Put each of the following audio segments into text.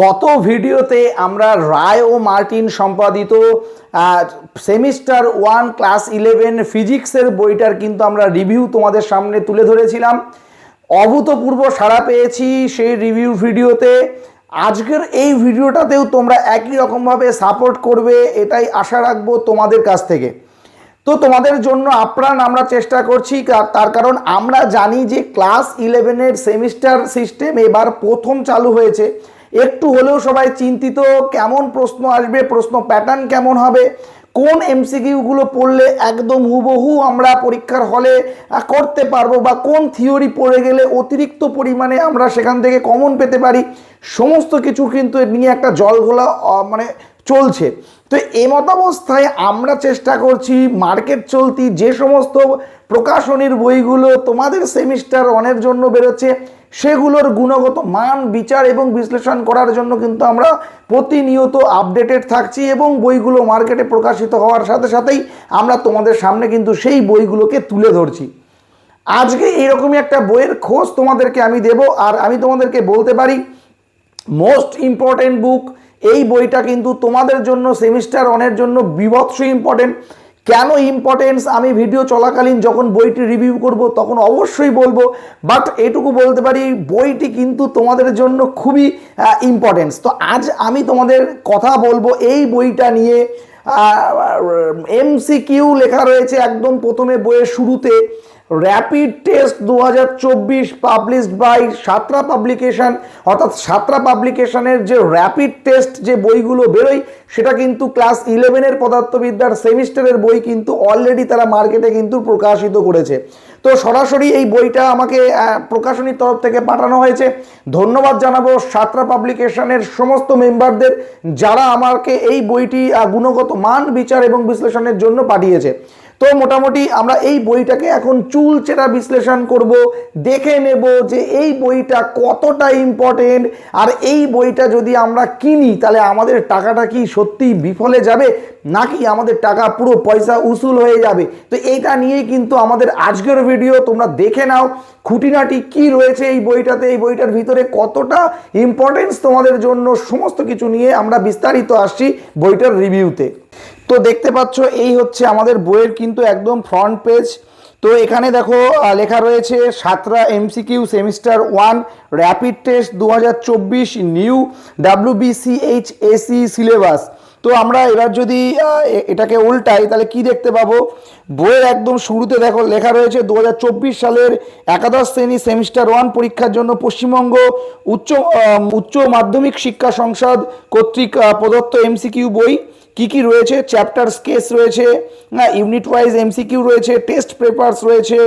গত ভিডিওতে আমরা রায় ও মার্টিন সম্পাদিত সেমিস্টার ওয়ান, ক্লাস ইলেভেন ফিজিক্সের বইটার কিন্তু আমরা রিভিউ তোমাদের সামনে তুলে ধরেছিলাম। অভূতপূর্ব সাড়া পেয়েছি সেই রিভিউ ভিডিওতে। আজকের এই ভিডিওটাতেও তোমরা একই রকমভাবে সাপোর্ট করবে, এটাই আশা রাখব তোমাদের কাছ থেকে। তো তোমাদের জন্য আপ্রাণ আমরা চেষ্টা করছি তার কারণ আমরা জানি যে ক্লাস ইলেভেনের সেমিস্টার সিস্টেম এবার প্রথম চালু হয়েছে। একটু হলেও সবাই চিন্তিত, কেমন প্রশ্ন আসবে, প্রশ্ন প্যাটার্ন কেমন হবে, কোন এমসিকিউগুলো পড়লে একদম হুবহু আমরা পরীক্ষার হলে করতে পারব বা কোন থিওরি পড়ে গেলে অতিরিক্ত পরিমাণে আমরা সেখান থেকে কমন পেতে পারি, সমস্ত কিছু কিন্তু নিয়ে একটা জলঘোলা মানে চলছে। তো এমতাবস্থায় আমরা চেষ্টা করছি মার্কেট চলতি যে সমস্ত প্রকাশনীর বইগুলো তোমাদের সেমিস্টার অনের জন্য বেরোচ্ছে, সেগুলোর গুণগত মান, বিচার এবং বিশ্লেষণ করার জন্য কিন্তু আমরা প্রতিনিয়ত আপডেটেড থাকছি এবং বইগুলো মার্কেটে প্রকাশিত হওয়ার সাথে সাথেই আমরা তোমাদের সামনে কিন্তু সেই বইগুলোকে তুলে ধরছি। আজকে এরকমই একটা বইয়ের খোঁজ তোমাদেরকে আমি দেব, আর আমি তোমাদেরকে বলতে পারি মোস্ট ইম্পর্টেন্ট বুক এই বইটা কিন্তু তোমাদের জন্য সেমিস্টার অনের জন্য বিভৎস ইম্পর্টেন্ট কেন ইম্পর্টেন্স আমি ভিডিও চলাকালীন যখন বইটি রিভিউ করব, তখন অবশ্যই বলব বাট এটুকু বলতে পারি, বইটি কিন্তু তোমাদের জন্য খুবই ইম্পর্টেন্স তো আজ আমি তোমাদের কথা বলব এই বইটা নিয়ে। এমসিকিউ লেখা রয়েছে একদম প্রথমে বইয়ের শুরুতে। র্যাপিড টেস্ট দু হাজার চব্বিশ পাবলিশড বাই সাতরা পাবলিকেশন অর্থাৎ সাতরা পাবলিকেশানের যে র্যাপিড টেস্ট যে বইগুলো বেরোয়, সেটা কিন্তু ক্লাস ইলেভেনের পদার্থবিদ্যার সেমিস্টারের বই কিন্তু অলরেডি তারা মার্কেটে কিন্তু প্রকাশিত করেছে। তো সরাসরি এই বইটা আমাকে প্রকাশনীর তরফ থেকে পাঠানো হয়েছে। ধন্যবাদ জানাব সাতরা পাবলিকেশনের সমস্ত মেম্বারদের যারা আমাকে এই বইটি গুণগত মান বিচার এবং বিশ্লেষণের জন্য পাঠিয়েছে। তো মোটামুটি আমরা এই বইটাকে এখন চুল চেরা বিশ্লেষণ করব, দেখে নেব যে এই বইটা কতটা ইম্পর্টেন্ট আর এই বইটা যদি আমরা কিনি তাহলে আমাদের টাকাটা কি সত্যি বিফলে যাবে নাকি আমাদের টাকা পুরো পয়সা উসুল হয়ে যাবে? তো এইটা নিয়েই কিন্তু আমাদের আজকের ভিডিও তোমরা দেখে নাও খুঁটিনাটি কি রয়েছে এই বইটাতে, এই বইটার ভিতরে কতটা ইম্পর্টেন্স তোমাদের জন্য, সমস্ত কিছু নিয়ে আমরা বিস্তারিত আসছি বইটার রিভিউতে তো দেখতে পাচ্ছ, এই হচ্ছে আমাদের বইয়ের কিন্তু একদম ফ্রন্ট পেজ তো এখানে দেখো লেখা রয়েছে, সাতরা MCQ semester one rapid test দু হাজার চব্বিশ নিউ ডাব্লিউবিসিএইচ এসি সিলেবাস তো আমরা এবার যদি এটাকে উল্টাই, তাহলে কি দেখতে পাবো? বইয়ের একদম শুরুতে দেখো, লেখা রয়েছে দু হাজার চব্বিশ সালের একাদশ শ্রেণি সেমিস্টার ওয়ান পরীক্ষার জন্য পশ্চিমবঙ্গ উচ্চ উচ্চ মাধ্যমিক শিক্ষা সংসদ কর্তৃক প্রদত্ত এমসিকিউ বই। কি কি রয়েছে? চ্যাপ্টার স্কেচ রয়েছে, না ইউনিট ওয়াইজ এমসিকিউ রয়েছে টেস্ট পেপার্স রয়েছে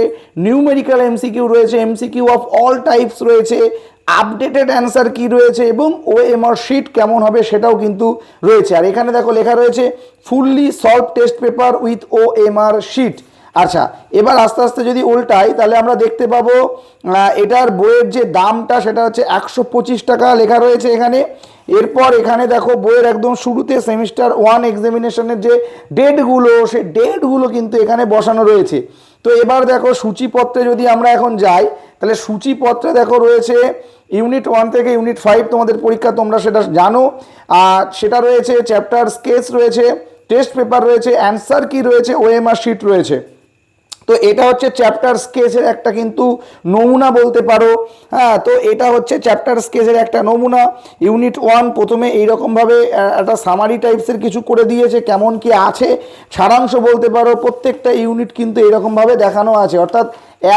নিউমেরিক্যাল এমসিকিউ রয়েছে এমসিকিউ অফ অল টাইপস রয়েছে আপডেটেড অ্যান্সার কি রয়েছে এবং ও এমআর শিট কেমন হবে সেটাও কিন্তু রয়েছে। আর এখানে দেখো লেখা রয়েছে fully solve test paper with OMR sheet আচ্ছা এবার আস্তে আস্তে যদি উল্টাই, তাহলে আমরা দেখতে পাবো এটার বইয়ের যে দামটা, সেটা হচ্ছে একশো পঁচিশ টাকা লেখা রয়েছে এখানে। এরপর এখানে দেখো, বইয়ের একদম শুরুতে সেমিস্টার ওয়ান এক্সামিনেশনের যে ডেটগুলো, সেই ডেটগুলো কিন্তু এখানে বসানো রয়েছে। তো এবার দেখো, সূচিপত্রে যদি আমরা এখন যাই, তাহলে সূচিপত্রে দেখো রয়েছে, ইউনিট ওয়ান থেকে ইউনিট ফাইভ তোমাদের পরীক্ষা, তোমরা সেটা জানো। আর সেটা রয়েছে চ্যাপ্টার স্কেচ রয়েছে, টেস্ট পেপার রয়েছে, অ্যান্সার কি রয়েছে, ওএমআর শিট রয়েছে। তো এটা হচ্ছে চ্যাপ্টার স্কেচের একটা কিন্তু নমুনা বলতে পারো। হ্যাঁ তো এটা হচ্ছে চ্যাপ্টার স্কেচের একটা নমুনা। ইউনিট ওয়ান প্রথমে এইরকমভাবে একটা সামারি টাইপসের কিছু করে দিয়েছে, কেমন কি আছে। সারাংশ বলতে পারো, প্রত্যেকটা ইউনিট কিন্তু এরকমভাবে দেখানো আছে। অর্থাৎ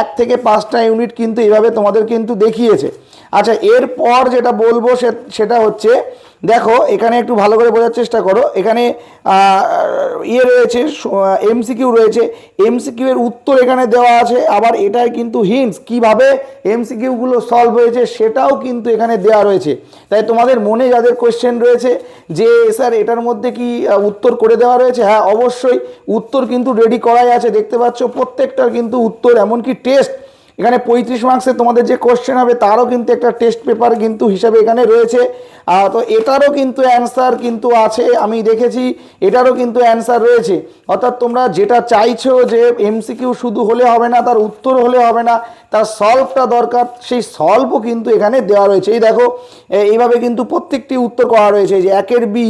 এক থেকে পাঁচটা ইউনিট কিন্তু এইভাবে তোমাদের কিন্তু দেখিয়েছে। আচ্ছা এরপর যেটা বলব সেটা হচ্ছে দেখো, এখানে একটু ভালো করে বোঝার চেষ্টা করো। এখানে ইয়ে রয়েছে এমসিকিউ রয়েছে। এমসিকিউ এর উত্তর এখানে দেওয়া আছে, আবার এটাই কিন্তু হিন্টস কীভাবে এমসিকিউগুলো সলভ হয়েছে সেটাও কিন্তু এখানে দেওয়া রয়েছে। তাই তোমাদের মনে যাদের কোয়েশ্চেন রয়েছে যে, স্যার, এটার মধ্যে কি উত্তর করে দেওয়া রয়েছে? হ্যাঁ অবশ্যই উত্তর কিন্তু রেডি করাই আছে। দেখতে পাচ্ছ, প্রত্যেকটার কিন্তু উত্তর, এমনকি টেস্ট এখানে পঁয়ত্রিশ মার্কসে তোমাদের যে কোশ্চেন হবে, তারও কিন্তু একটা টেস্ট পেপার কিন্তু হিসাবে এখানে রয়েছে। তো এটারও কিন্তু অ্যান্সার কিন্তু আছে, আমি দেখেছি, এটারও কিন্তু অ্যান্সার রয়েছে। অর্থাৎ তোমরা যেটা চাইছো যে এমসিকিউ শুধু হলে হবে না, তার উত্তর হলে হবে না, তার সলভটা দরকার, সেই সলভও কিন্তু এখানে দেওয়া রয়েছে। এই দেখো এইভাবে কিন্তু প্রত্যেকটি উত্তর করা রয়েছে যে একের বি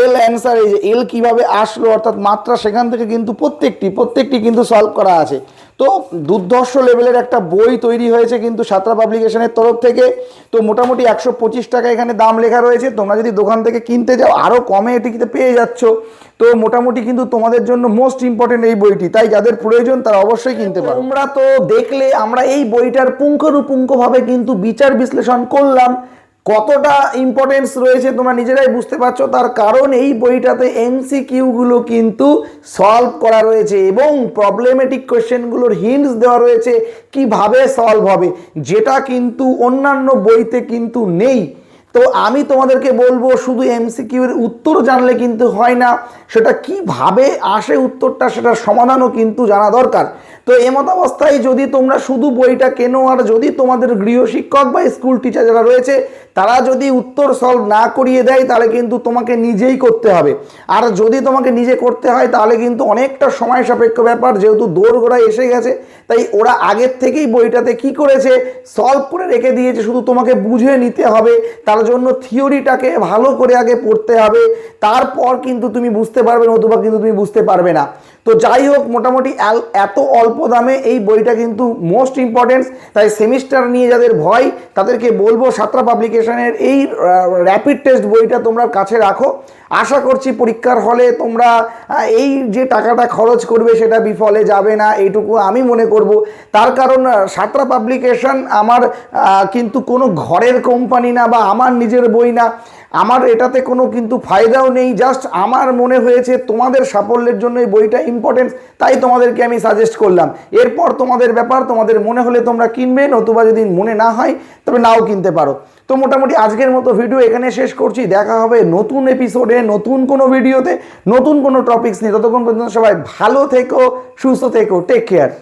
এল অ্যান্সার এই যে এল কীভাবে আসলো, অর্থাৎ মাত্রা সেখান থেকে কিন্তু প্রত্যেকটি প্রত্যেকটি কিন্তু সলভ করা আছে। তো দুর্ধর্ষ লেভেলের একটা বই তৈরি হয়েছে কিন্তু সাতরা পাবলিকেশনের তরফ থেকে। তো মোটামুটি একশো পঁচিশ টাকা এখানে দাম লেখা রয়েছে। তোমরা যদি দোকান থেকে কিনতে যাও আরও কমে এটিতে পেয়ে যাচ্ছ। তো মোটামুটি কিন্তু তোমাদের জন্য মোস্ট ইম্পর্টেন্ট এই বইটি। তাই যাদের প্রয়োজন, তারা অবশ্যই কিনতে পারো। তোমরা তো দেখলে আমরা এই বইটার পুঙ্খানুপুঙ্খভাবে কিন্তু বিচার বিশ্লেষণ করলাম। কতটা ইম্পর্টেন্স রয়েছে তোমরা নিজেরাই বুঝতে পারছ, তার কারণ এই বইটাতে এমসি কিউগুলো কিন্তু সলভ করা রয়েছে এবং প্রবলেমেটিক কোয়েশ্চেনগুলোর হিন্টস দেওয়া রয়েছে কীভাবে সলভ হবে, যেটা কিন্তু অন্যান্য বইতে কিন্তু নেই। তো আমি তোমাদেরকে বলব, শুধু এমসিকিউ এর উত্তর জানলে কিন্তু হয় না সেটা কীভাবে আসে উত্তরটা সেটার সমাধানও কিন্তু জানা দরকার। তো এমত অবস্থায় যদি তোমরা শুধু বইটা কেনো আর যদি তোমাদের গৃহশিক্ষক বা স্কুল টিচার যারা রয়েছে, তারা যদি উত্তর সলভ না করিয়ে দেয়, তাহলে কিন্তু তোমাকে নিজেই করতে হবে। আর যদি তোমাকে নিজে করতে হয়, তাহলে কিন্তু অনেকটা সময় সাপেক্ষ ব্যাপার, যেহেতু দৌড়গোড়ায় এসে গেছে, তাই ওরা আগের থেকেই বইটাতে কি করেছে সলভ করে রেখে দিয়েছে, শুধু তোমাকে বুঝে নিতে হবে। তার জন্য থিওরিটাকে ভালো করে আগে পড়তে হবে। তারপর কিন্তু তুমি বুঝতে পারবে নতুবা কিন্তু তুমি বুঝতে পারবে না। তো যাই হোক, মোটামুটি এত অল্প দামে এই বইটা কিন্তু মোস্ট ইম্পর্টেন্স। তাই সেমিস্টার নিয়ে যাদের ভয়, তাদেরকে বলব সাতরা পাবলিকেশনের এই র্যাপিড টেস্ট বইটা তোমরা কাছে রাখো। আশা করছি পরীক্ষার হলে তোমরা এই যে টাকাটা খরচ করবে সেটা বিফলে যাবে না, এইটুকু আমি মনে করব। তার কারণ সাতরা পাবলিকেশন আমার কিন্তু কোনো ঘরের কোম্পানি না বা আমার নিজের বই না। আমার এটাতে কোনো কিন্তু ফায়দাও নেই জাস্ট আমার মনে হয়েছে তোমাদের সাফল্যের জন্য এই বইটা ইম্পর্টেন্ট তাই তোমাদেরকে আমি সাজেস্ট করলাম। এরপর তোমাদের ব্যাপার, তোমাদের মনে হলে তোমরা কিনবে, নতুবা যদি মনে না হয়, তবে নাও কিনতে পারো। তো মোটামুটি আজকের মতো ভিডিও এখানে শেষ করছি, দেখা হবে নতুন এপিসোডে নতুন কোনো ভিডিওতে নতুন কোনো টপিকস নিয়ে। ততক্ষণ পর্যন্ত সবাই ভালো থেকো, সুস্থ থেকো টেক কেয়ার